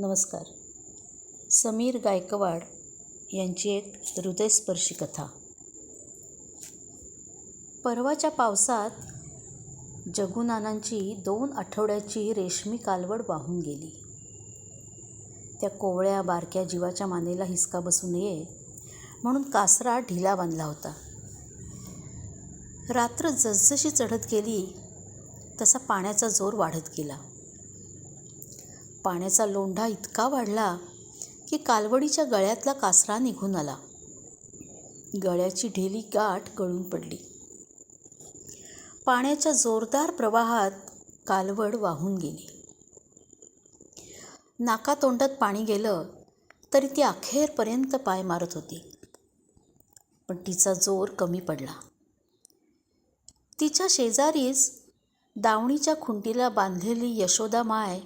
नमस्कार. समीर गायकवाड यांची एक हृदयस्पर्शी कथा. परवाच्या पावसात जगुनानांची दोन आठवड्याची रेशमी कालवड वाहून गेली. त्या कोवळ्या बारक्या जीवाच्या मानेला हिसका बसू नये म्हणून कासरा ढिला बांधला होता. रात्र जसजशी चढत गेली तसा पाण्याचा जोर वाढत गेला. पाण्याचा लोंढा इतका वाढला की कालवडीच्या गळ्यातला कासरा निघून आला. गळ्याची ढेली गाठ गळून पडली. पाण्याच्या जोरदार प्रवाहात कालवड वाहून गेली. नाकातोंडात पाणी गेलं तरी ती अखेरपर्यंत पाय मारत होती. पण तिचा जोर कमी पडला. तिच्या शेजारीच दावणीच्या खुंटीला बांधलेली यशोदा माय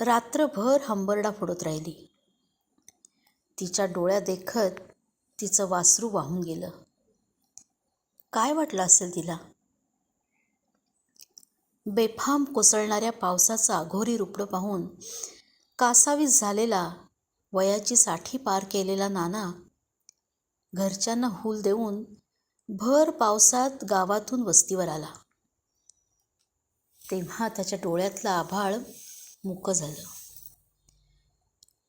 रात्रभर हंबरडा फोडत राहिली. तिच्या डोळ्या देखत तिचं वासरू वाहून गेलं. काय वाटलं असेल तिला? बेफाम कोसळणाऱ्या पावसाचं अघोरी रुपडं पाहून कासावीस झालेला वयाची साठी पार केलेला नाना घरच्यांना हूल देऊन भर पावसात गावातून वस्तीवर आला. तेव्हा त्याच्या डोळ्यातला आभाळ मुकं झालं.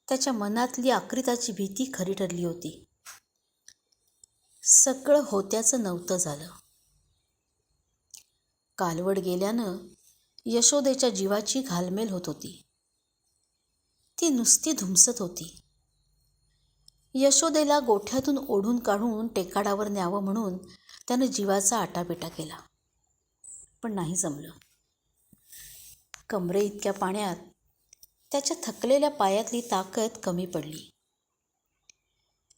त्याच्या मनातली आकृताची भीती खरी ठरली होती. सगळं होत्याचं नव्हतं झालं. कालवड गेल्यानं यशोदेच्या जीवाची घालमेल होत होती. ती नुसती धुमसत होती. यशोदेला गोठ्यातून ओढून काढून टेकाडावर न्यावं म्हणून त्यानं जीवाचा आटापिटा केला. पण नाही जमलं. कमरे इतक्या पाण्यात. त्याच्या थकलेल्या पायातली ताकद कमी पडली.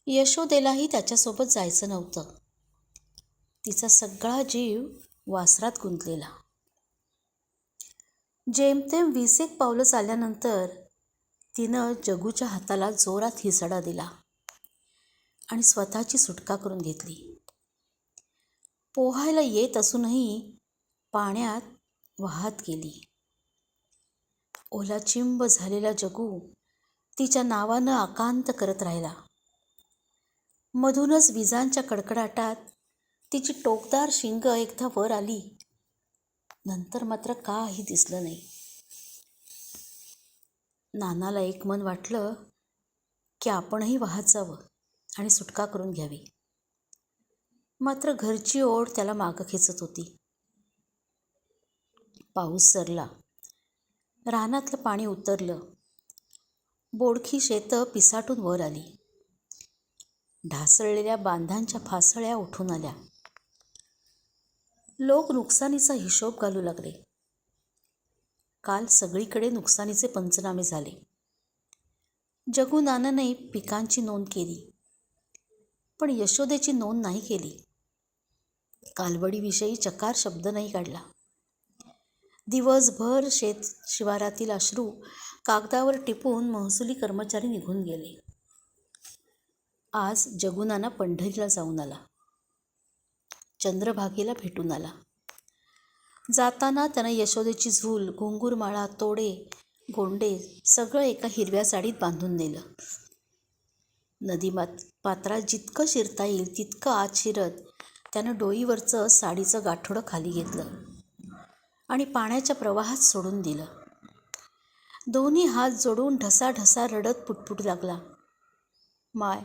यशोदेलाही त्याच्यासोबत जायचं नव्हतं. तिचा सगळा जीव वासरात गुंतलेला. जेमतेम वीस एक पावलं चालल्यानंतर तिनं जगूच्या हाताला जोरात हिसडा दिला आणि स्वतःची सुटका करून घेतली. पोहायला येत असूनही पाण्यात वाहत गेली. ओलाचिंब झालेला जगू तिच्या नावानं आकांत करत राहिला. मधूनच विजांच्या कडकडाटात तिची टोकदार शिंग एकदा वर आली. नंतर मात्र काही दिसलं नाही. नानाला एक मन वाटलं की आपणही वाहत जावं आणि सुटका करून घ्यावी. मात्र घरची ओढ त्याला मागं खेचत होती. पाऊस सरला. रानातलं पाणी उतरलं. बोडखी शेतं पिसाटून वर आली. ढासळलेल्या बांधांच्या फासळ्या उठून आल्या. लोक नुकसानीचा हिशोब घालू लागले. काल सगळीकडे नुकसानीचे पंचनामे झाले. जगू नानाने पिकांची नोंद केली. पण यशोदेची नोंद नाही केली. कालवडीविषयी चकार शब्द नाही काढला. दिवसभर शेत शिवारातील अश्रू कागदावर टिपून महसुली कर्मचारी निघून गेले. आज जगुनाना पंढरीला जाऊन आला. चंद्रभागेला भेटून आला. जाताना त्यानं यशोदेची झूल घुंगूरमाळा तोडे गोंडे सगळं एका हिरव्या साडीत बांधून नेलं. नदी मात पात्रात जितकं शिरता येईल तितकं आत शिरत त्यानं डोईवरचं साडीचं गाठोडं खाली घेतलं. आणि पाण्याच्या प्रवाहात सोडून दिलं. दोन्ही हात जोडून ढसाढसा रडत पुटपुट लागला. माय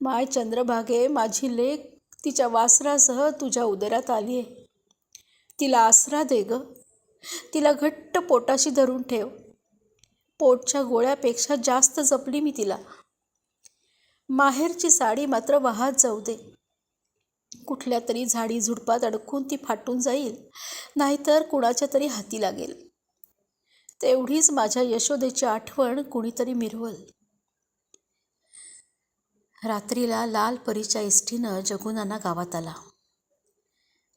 माय चंद्रभागे माझी लेक तिच्या वासरासह तुझ्या उदरात आली आहे. तिला आसरा दे ग. तिला घट्ट पोटाशी धरून ठेव. पोटच्या गोळ्यापेक्षा जास्त जपली मी तिला. माहेरची साडी मात्र वाहत जाऊ दे. कुठल्या तरी झाडी झुडपात अडकून ती फाटून जाईल नाहीतर कुणाच्या तरी हाती लागेल. तेवढीच माझ्या यशोदेची आठवण कुणीतरी मिरवल. रात्रीला लाल परीच्या एसटीनं जगुनाना गावात आला.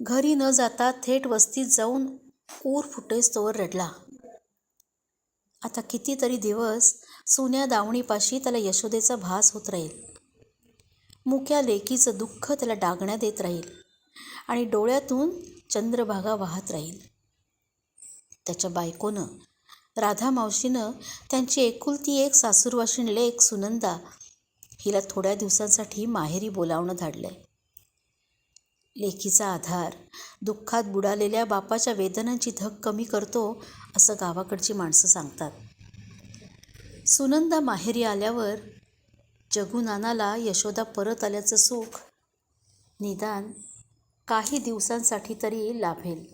घरी न जाता थेट वस्तीत जाऊन ऊर फुटेस्तोवर रडला. आता कितीतरी दिवस सुन्या दावणीपाशी त्याला यशोदेचा भास होत राहील. मुक्या लेकीचं दुःख त्याला डागण्यात देत राहील आणि डोळ्यातून चंद्रभागा वाहत राहील. त्याच्या बायकोनं राधा मावशीनं त्यांची एकुलती एक सासूरवाशीण लेख सुनंदा हिला थोड्या दिवसांसाठी माहेरी बोलावणं धाडलं आहे लेकीचा आधार दुःखात बुडालेल्या बापाच्या वेदनांची धक कमी करतो असं गावाकडची माणसं सांगतात. सुनंदा माहेरी आल्यावर जगुनानाला यशोदा परत आल्याचं सुख निदान काही दिवसांसाठी तरी लाभेल.